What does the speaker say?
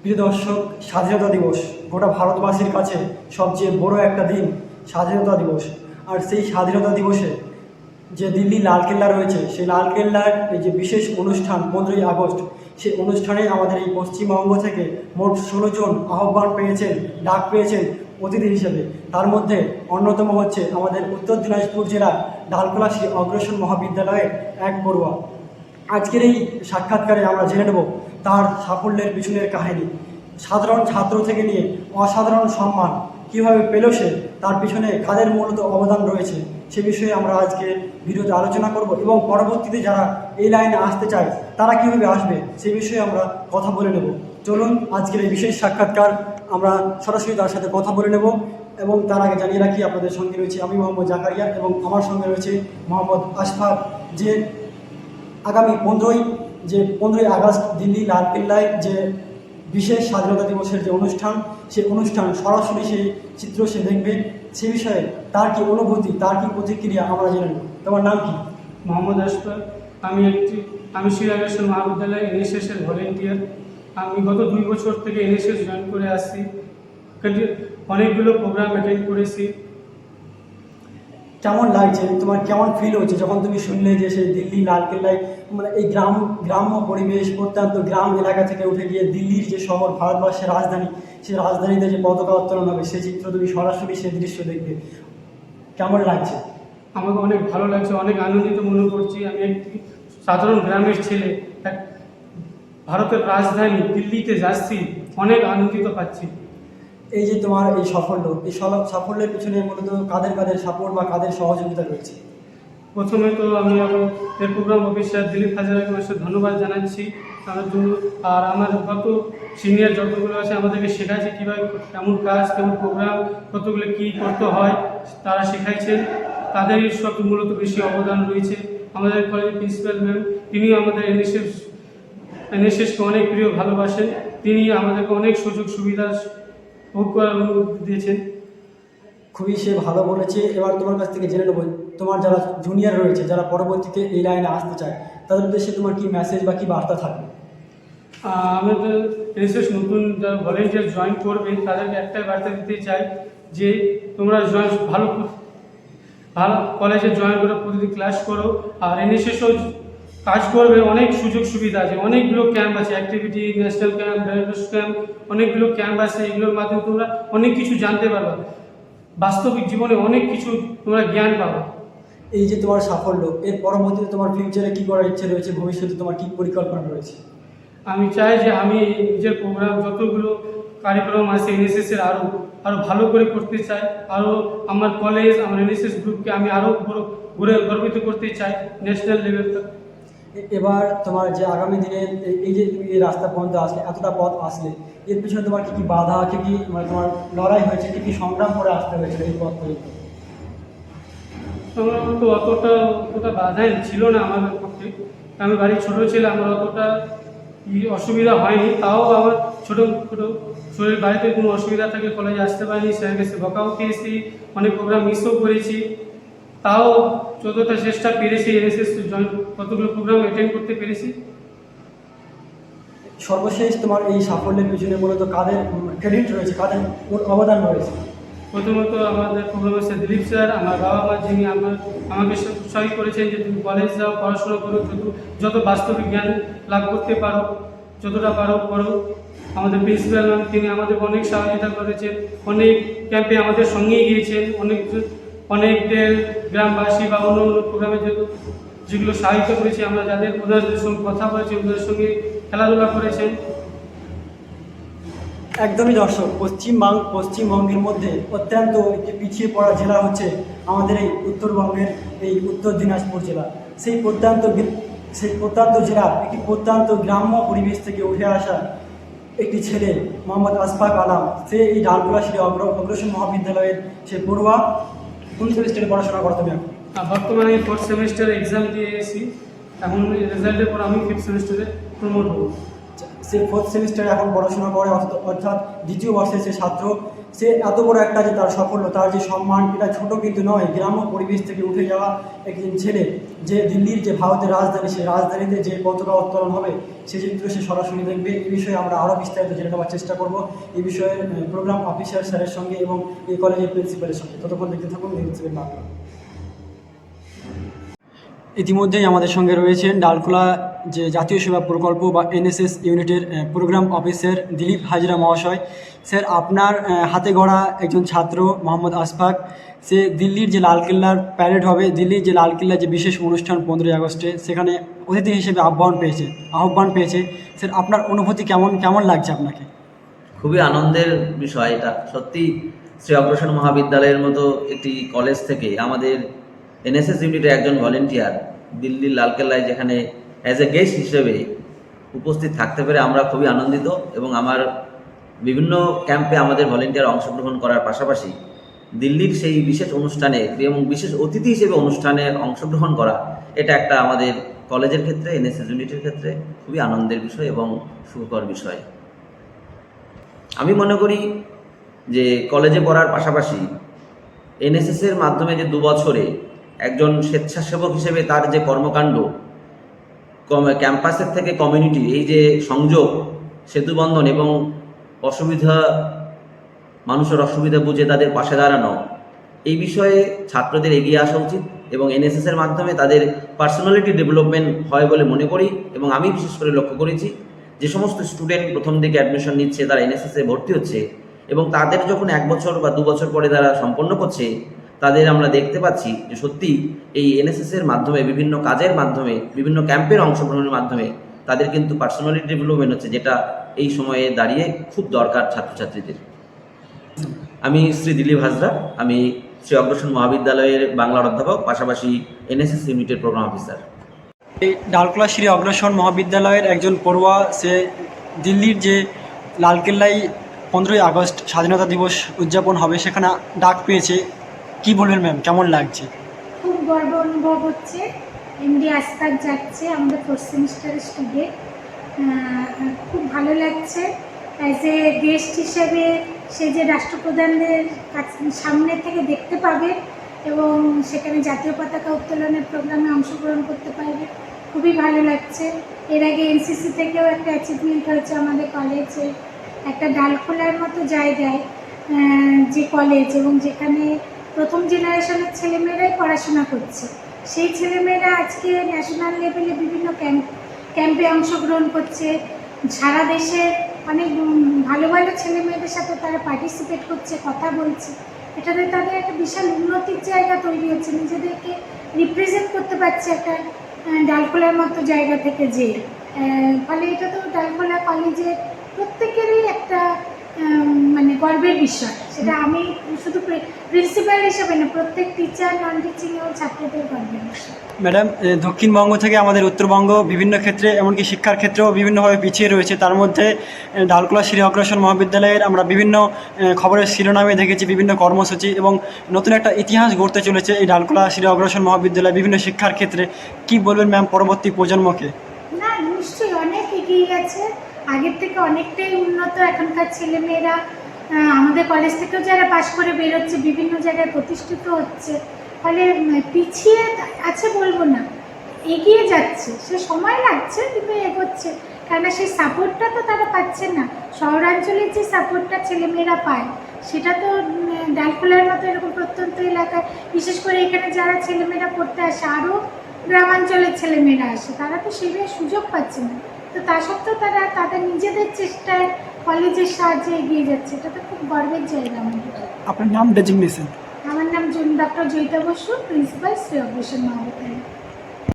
প্রিয় দর্শক, স্বাধীনতা দিবস, গোটা ভারতবাসীর কাছে সবচেয়ে বড় একটা দিন, স্বাধীনতা দিবস। আর সেই স্বাধীনতা দিবসে যে দিল্লি লালকেল্লা রয়েছে, সেই লালকেল্লার এই যে বিশেষ অনুষ্ঠান, পনেরোই আগস্ট, সেই অনুষ্ঠানে আমাদের এই পশ্চিমবঙ্গ থেকে মোট ষোলো জন আহ্বান পেয়েছেন, ডাক পেয়েছেন অতিথি হিসেবে। তার মধ্যে অন্যতম হচ্ছে আমাদের উত্তর দিনাজপুর জেলার ডালকোলা শ্রী অগ্রসর মহাবিদ্যালয়ের এক পড়ুয়া। আজকের এই সাক্ষাৎকারে আমরা জেনে নেব তার সাফল্যের পিছনের কাহিনী। সাধারণ ছাত্র থেকে নিয়ে অসাধারণ সম্মান কীভাবে পেল সে, তার পিছনে কাদের মূলত অবদান রয়েছে, সে বিষয়ে আমরা আজকে ভিডিওতে আলোচনা করব এবং পরবর্তীতে যারা এই লাইনে আসতে চায়, তারা কীভাবে আসবে, সে বিষয়ে আমরা কথা বলে নেব। চলুন, আজকের এই বিশেষ সাক্ষাৎকার আমরা সরাসরি তার সাথে কথা বলে নেব এবং তার আগে জানিয়ে রাখি, আপনাদের সঙ্গে রয়েছে আমি মোহাম্মদ জাকারিয়া এবং আমার সঙ্গে রয়েছে মোহাম্মদ আশফাক, যে আগামী পনেরোই, যে পনেরোই আগস্ট দিল্লি, লালকেল্লায় যে বিশেষ স্বাধীনতা দিবসের যে অনুষ্ঠান সেই অনুষ্ঠান সরাসরি সেই চিত্র সে দেখবে। সে বিষয়ে তার কি অনুভূতি, তার কি প্রতিক্রিয়া আমরা জেনে তোমার নাম কি? মোহাম্মদ আশফাক আমি একটি, আমি শ্রীরাগেশ্বর মহাবিদ্যালয়ে এনএসএস এর ভলেন্টিয়ার আমি গত দুই বছর থেকে এনএসএস জয়েন করে আসছি। অনেকগুলো প্রোগ্রাম অ্যাটেন্ড করেছি। কেমন লাগছে? তোমার কেমন ফিল হচ্ছে? যখন তুমি শুনলে যে সেই দিল্লি লালকেল্লায় মানে এই গ্রাম, গ্রাম্য পরিবেশ প্রত্যন্ত গ্রাম এলাকা থেকে উঠে গিয়ে দিল্লির যে শহর, ভারতবর্ষের রাজধানী সেই রাজধানীতে যে পতাকা উত্তোলন হবে সেই চিত্র তুমি সরাসরি সেই দৃশ্য দেখবে। কেমন লাগছে? আমাকে অনেক ভালো লাগছে, অনেক আনন্দিত মনে করছি। আমি একটি সাধারণ গ্রামের ছেলে ভারতের রাজধানী, দিল্লিতে যাচ্ছি, অনেক আনন্দিত পাচ্ছি। এই যে তোমার এই সাফল্য, এই সাফল্যের পিছনে মূলত কাদের কাদের সাপোর্ট বা কাদের সহযোগিতা রয়েছে? প্রথমে তো আমি আমাদের প্রোগ্রাম অফিসার দিলীপ হাজারাকে অবশ্যই ধন্যবাদ জানাচ্ছি আমার আর আমার কত সিনিয়র যতগুলো আছে আমাদেরকে শেখাচ্ছে কীভাবে কেমন কাজ, কেমন প্রোগ্রাম কতগুলো কী করতে হয়, তারা শেখাইছেন। তাদেরই সব মূলত বেশি অবদান রয়েছে। আমাদের কলেজের প্রিন্সিপাল ম্যাম তিনিও আমাদের এনএসএস এনএসএসকে অনেক প্রিয়, ভালোবাসেন। তিনি আমাদেরকে অনেক সুযোগ সুবিধা ভোগ করার অনুমতি দিয়েছেন খুবই সে ভালো বলেছে। এবার তোমার কাছ থেকে জেনে নেব তোমার যারা জুনিয়র রয়েছে যারা পরবর্তীতে এই লাইনে আসতে চায় তাদের উদ্দেশ্যে তোমার কি মেসেজ বা কি বার্তা থাকবে? আমাদের এনএসএস নতুন যারা ভলেন্টিয়ার জয়েন করবে তাদেরকে একটাই বার্তা দিতে চাই যে তোমরা জয়েন ভালো ভালো কলেজে জয়েন করে প্রতিদিন ক্লাস করো। আর এনএসএসও কাজ করবে অনেক সুযোগ সুবিধা আছে অনেকগুলো ক্যাম্প আছে অ্যাক্টিভিটি ন্যাশনাল ক্যাম্প ব্যারিটাস ক্যাম্প অনেকগুলো ক্যাম্প আছে এগুলোর মাধ্যমে তোমরা অনেক কিছু জানতে পারবে। বাস্তবিক জীবনে অনেক কিছু তোমরা জ্ঞান পাবে। এই যে তোমার সাফল্য এর পরবর্তীতে তোমার ফিউচারে কী করার ইচ্ছে রয়েছে ভবিষ্যতে তোমার কী পরিকল্পনা রয়েছে? আমি চাই যে আমি নিজের প্রোগ্রাম যতগুলো কারিকুলাম আছে এনএসএস এর আরও আরও ভালো করে করতে চাই আরও আমার কলেজ আমার এনএসএস গ্রুপকে আমি আরও বড় ঘুরে গর্বিত করতে চাই ন্যাশনাল লেভেল এবার তোমার যে আগামী দিনে এই- যে তুমি এই রাস্তা পর্যন্ত আসলে, এতটা পথ আসলে, এর পিছনে তোমার কী কী বাধা, কি কি মানে তোমার লড়াই হয়েছে, কী কী সংগ্রাম করে আসতে হয়েছিল এই পথ পর্যন্ত আমার তো অতটা অতটা বাধাই ছিল না আমাদের পক্ষে। আমি বাড়ি ছোট ছিল আমার অতটা অসুবিধা হয়নি। তাও আমার ছোট ছোট শরীর, বাড়িতে কোনো অসুবিধা থাকলে কলেজে আসতে পারিনি স্যারের কাছে বকাও খেয়েছি অনেক প্রোগ্রাম মিসও করেছি। তাও যতটা চেষ্টা পেরেছি এনএসএস কতগুলো প্রোগ্রাম অ্যাটেন্ড করতে পেরেছি? সর্বশেষ তোমার এই সাফল্যের পিছনে মূলত কাদের ক্রেডিট রয়েছে কাদের অবদান রয়েছে? প্রথমত আমাদের প্রোগ্রাম আছে দিলীপ স্যার আমার বাবা মা যিনি আমার আমাকে উৎসাহিত করেছেন যে তুমি কলেজ যাও পড়াশোনা করো যত যত বাস্তবিক জ্ঞান লাভ করতে পারো যতটা পারো করো। আমাদের প্রিন্সিপাল ম্যাম তিনি আমাদের অনেক সহযোগিতা করেছেন অনেক ক্যাম্পে আমাদের সঙ্গেই গিয়েছেন অনেক অনেকদের গ্রামবাসী বা অন্য অন্য প্রোগ্রামে যেগুলো সাহায্য করেছি, আমরা যাদের ওনাদের সঙ্গে কথা বলেছি ওদের সঙ্গে খেলাধুলা করেছেন। একদমই দর্শক পশ্চিমবাং পশ্চিমবঙ্গের মধ্যে অত্যন্ত একটি পিছিয়ে পড়া জেলা হচ্ছে আমাদের এই উত্তরবঙ্গের এই উত্তর দিনাজপুর জেলা। সেই প্রত্যন্ত সেই প্রত্যন্ত জেলা একটি প্রত্যন্ত গ্রাম্য পরিবেশ থেকে উঠে আসা একটি ছেলে, মোহাম্মদ আশফাক আলাম। সে এই ডালপুরা শ্রী অগ্র অগ্রসর মহাবিদ্যালয়ের সে পড়ুয়া। কোন সেমিস্টারে পড়াশোনা করতে হবে আর বর্তমানে আমি ফোর্থ সেমিস্টারে এক্সাম দিয়ে এসেছি। এখন রেজাল্টের পর আমি ফিফথ সেমিস্টারে প্রমোট হব। সে ফোর্থ সেমিস্টারে এখন পড়াশোনা করে অর্থাৎ- অর্থাৎ দ্বিতীয় বর্ষে সে ছাত্র সে এত বড় একটা যে তার সাফল্য, তার যে সম্মান, এটা ছোট কিন্তু নয়। গ্রাম্য পরিবেশ থেকে উঠে যাওয়া একজন ছেলে যে দিল্লির যে ভারতের রাজধানী সেই রাজধানীতে যে পতাকা উত্তোলন হবে, সে চিত্র সে সরাসরি দেখবে। এই বিষয়ে আমরা আরও বিস্তারিত জেনে নেওয়ার চেষ্টা করব। এই বিষয়ে প্রোগ্রাম অফিসার স্যারের সঙ্গে এবং এই কলেজের প্রিন্সিপালের সঙ্গে। ততক্ষণ দেখতে থাকুন ইতিমধ্যেই আমাদের সঙ্গে রয়েছেন ডালখোলা যে জাতীয় সেবা প্রকল্প বা এনএসএস ইউনিটের প্রোগ্রাম অফিসার দিলীপ হাজরা মহাশয়। স্যার, আপনার হাতে গড়া একজন ছাত্র মোহাম্মদ আশফাক সে দিল্লির যে লালকেল্লার প্যারেড হবে, দিল্লির যে লালকেল্লার যে বিশেষ অনুষ্ঠান পনেরোই আগস্টে, সেখানে অতিথি হিসেবে আহ্বান পেয়েছে আহ্বান পেয়েছে। স্যার, আপনার অনুভূতি কেমন কেমন লাগছে আপনাকে? খুবই আনন্দের বিষয় এটা। সত্যি শ্রী অগ্রসর মহাবিদ্যালয়ের মতো একটি কলেজ থেকে আমাদের এনএসএস ইউনিটের একজন ভলেন্টিয়ার দিল্লির লালকেল্লায় যেখানে অ্যাজ এ গেস্ট হিসেবে উপস্থিত থাকতে পেরে আমরা খুবই আনন্দিত এবং আমার বিভিন্ন ক্যাম্পে আমাদের ভলেন্টিয়ার অংশগ্রহণ করার পাশাপাশি দিল্লির সেই বিশেষ অনুষ্ঠানে এবং বিশেষ অতিথি হিসেবে অনুষ্ঠানে অংশগ্রহণ করা এটা একটা আমাদের কলেজের ক্ষেত্রে এনএসএস ইউনিটের ক্ষেত্রে খুবই আনন্দের বিষয় এবং সুখকর বিষয়। আমি মনে করি যে কলেজে পড়ার পাশাপাশি এনএসএসের মাধ্যমে যে দু বছরে একজন স্বেচ্ছাসেবক হিসেবে তার যে কর্মকাণ্ড ক্যাম্পাসের থেকে কমিউনিটি, এই যে সংযোগ সেতুবন্ধন এবং অসুবিধা, মানুষের অসুবিধা বুঝে তাদের পাশে দাঁড়ানো, এই বিষয়ে ছাত্রদের এগিয়ে আসা উচিত এবং এনএসএস এর মাধ্যমে তাদের পার্সোনালিটি ডেভেলপমেন্ট হয় বলে মনে করি এবং আমি বিশেষ করে লক্ষ্য করেছি যে সমস্ত স্টুডেন্ট প্রথম দিকে অ্যাডমিশন নিচ্ছে, তারা এনএসএস ভর্তি হচ্ছে এবং তাদের যখন এক বছর বা দু বছর পরে তারা সম্পন্ন করছে তাদের আমরা দেখতে পাচ্ছি যে সত্যি এই এনএসএস এর মাধ্যমে, বিভিন্ন কাজের মাধ্যমে, বিভিন্ন ক্যাম্পের অংশগ্রহণের মাধ্যমে তাদের কিন্তু পার্সোনালিটি ডেভেলপমেন্ট হচ্ছে যেটা এই সময়ে দাঁড়িয়ে খুব দরকার ছাত্রছাত্রীদের। আমি শ্রী দিলীপ হাজরা, আমি শ্রী অগ্রসর মহাবিদ্যালয়ের বাংলার অধ্যাপক, পাশাপাশি এনএসএস ইউনিটের প্রোগ্রাম অফিসার এই ডালকোলা শ্রী অগ্রসর মহাবিদ্যালয়ের একজন পড়ুয়া, সে দিল্লির যে লালকেল্লায় পনেরোই আগস্ট স্বাধীনতা দিবস উদযাপন হবে, সেখানে ডাক পেয়েছে। কি বলবেন ম্যাম? কেমন লাগছে? খুব গর্ব অনুভব হচ্ছে। এমডি আজকাল যাচ্ছে, আমাদের ফোর্থ সেমিস্টারের স্টুডেন্ট খুব ভালো লাগছে। অ্যাজ এ গেস্ট হিসেবে সে যে রাষ্ট্রপ্রধানদের সামনে থেকে দেখতে পাবে এবং সেখানে জাতীয় পতাকা উত্তোলনের প্রোগ্রামে অংশগ্রহণ করতে পারবে, খুবই ভালো লাগছে। এর আগে এনসিসি থেকেও একটা অ্যাচিভমেন্ট হয়েছে আমাদের কলেজে একটা ডালখোলার মতো জায়গায় যে কলেজ এবং যেখানে প্রথম জেনারেশনের ছেলেমেয়েরাই পড়াশোনা করছে। সেই ছেলেমেয়েরা আজকে ন্যাশনাল লেভেলে বিভিন্ন ক্যাম্প ক্যাম্পে অংশগ্রহণ করছে। সারা দেশে অনেক ভালো ভালো ছেলেমেয়েদের সাথে তারা পার্টিসিপেট করছে কথা বলছে। এটাতে তাদের একটা বিশাল উন্নতির জায়গা তৈরি হচ্ছে। নিজেদেরকে রিপ্রেজেন্ট করতে পারছে একটা ডালখোলার মতো জায়গা থেকে যে ফলে এটা তো ডালখোলা কলেজের উম, গর্বের বিষয়। সেটা আমি শুধু প্রিন্সিপাল হিসেবে না প্রত্যেক টিচার নন টিচিং এবং ছাত্রদের গর্বের বিষয়। ম্যাডাম দক্ষিণবঙ্গ থেকে আমাদের উত্তরবঙ্গ বিভিন্ন ক্ষেত্রে এমনকি শিক্ষার ক্ষেত্রেও বিভিন্নভাবে পিছিয়ে রয়েছে। তার মধ্যে ডালকোলা শ্রী অগ্রসর মহাবিদ্যালয়ের আমরা বিভিন্ন খবরের শিরোনামে দেখেছি বিভিন্ন কর্মসূচি এবং নতুন একটা ইতিহাস গড়তে চলেছে এই ডালকোলা শ্রী অগ্রসর মহাবিদ্যালয় বিভিন্ন শিক্ষার ক্ষেত্রে। কি বলবেন ম্যাম পরবর্তী প্রজন্মকে? না নিশ্চয়ই অনেক এগিয়ে গেছে। আগের থেকে অনেকটাই উন্নত এখনকার ছেলেমেয়েরা আমাদের কলেজ থেকেও যারা পাশ করে বেরোচ্ছে বিভিন্ন জায়গায় প্রতিষ্ঠিত হচ্ছে ফলে পিছিয়ে আছে বলব না। এগিয়ে যাচ্ছে। সে সময় লাগছে কিন্তু এগোচ্ছে। কেননা সেই সাপোর্টটা তো তারা পাচ্ছে না। শহরাঞ্চলের যে সাপোর্টটা ছেলেমেয়েরা পায় সেটা তো উম, ডালখোলার মতো এরকম প্রত্যন্ত এলাকায় বিশেষ করে এখানে যারা ছেলেমেয়েরা পড়তে আসে আরও গ্রামাঞ্চলের ছেলেমেয়েরা আসে তারা তো সেভাবে সুযোগ পাচ্ছে না। তো তা সত্ত্বেও তারা তাদের নিজেদের চেষ্টায় কলেজের সাহায্যে এগিয়ে যাচ্ছে। এটা তো খুব গর্বের জায়গা আমাদের আপনার নাম ডেজিগনেশন? আমার নাম ডক্টর জয়িতা বসু প্রিন্সিপাল শ্রী অগ্রসর মহাবিদ্যালয়